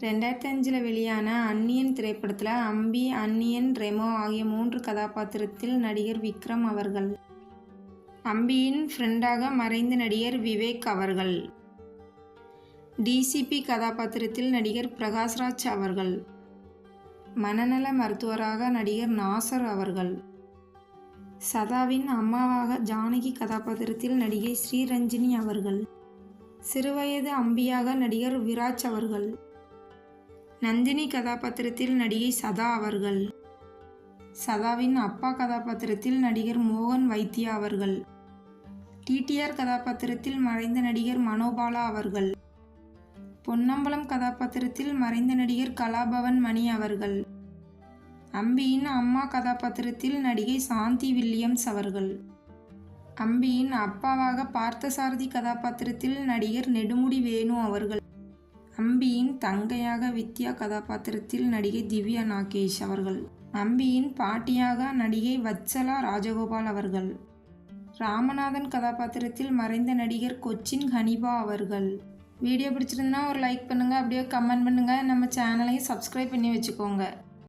ரெண்டாயிரத்தி அஞ்சில் வெளியான அந்நியன் திரைப்படத்தில் அம்பி அந்நியன் ரெமோ ஆகிய மூன்று கதாபாத்திரத்தில் நடிகர் விக்ரம் அவர்கள். அம்பியின் ஃப்ரெண்டாக மறைந்த நடிகர் விவேக் அவர்கள். டிசிபி கதாபாத்திரத்தில் நடிகர் பிரகாஷ்ராஜ் அவர்கள். மனநல மருத்துவராக நடிகர் நாசர் அவர்கள். சதாவின் அம்மாவாக ஜானகி கதாபாத்திரத்தில் நடிகை ஸ்ரீரஞ்சினி அவர்கள். சிறுவயது அம்பியாக நடிகர் விராஜ் அவர்கள். நந்தினி கதாபாத்திரத்தில் நடிகை சதா அவர்கள். சதாவின் அப்பா கதாபாத்திரத்தில் நடிகர் மோகன் வைத்தியா அவர்கள். டிடிஆர் கதாபாத்திரத்தில் மறைந்த நடிகர் மனோபாலா அவர்கள். பொன்னம்பலம் கதாபாத்திரத்தில் மறைந்த நடிகர் கலாபவன் மணி அவர்கள். அம்பியின் அம்மா கதாபாத்திரத்தில் நடிகை சாந்தி வில்லியம்ஸ் அவர்கள். அம்பியின் அப்பாவாக பார்த்தசாரதி கதாபாத்திரத்தில் நடிகர் நெடுமுடி வேணு அவர்கள். அம்பியின் தங்கையாக வித்யா கதாபாத்திரத்தில் நடிகை திவ்யா நாகேஷ் அவர்கள். அம்பியின் பாட்டியாக நடிகை வத்சலா ராஜகோபால் அவர்கள். ராமநாதன் கதாபாத்திரத்தில் மறைந்த நடிகர் கொச்சின் ஹனிபா அவர்கள். வீடியோ பிடிச்சிருந்தா ஒரு லைக் பண்ணுங்கள் அப்படியே கமெண்ட் பண்ணுங்கள் நம்ம சேனலையும் சப்ஸ்கிரைப் பண்ணி வச்சுக்கோங்க.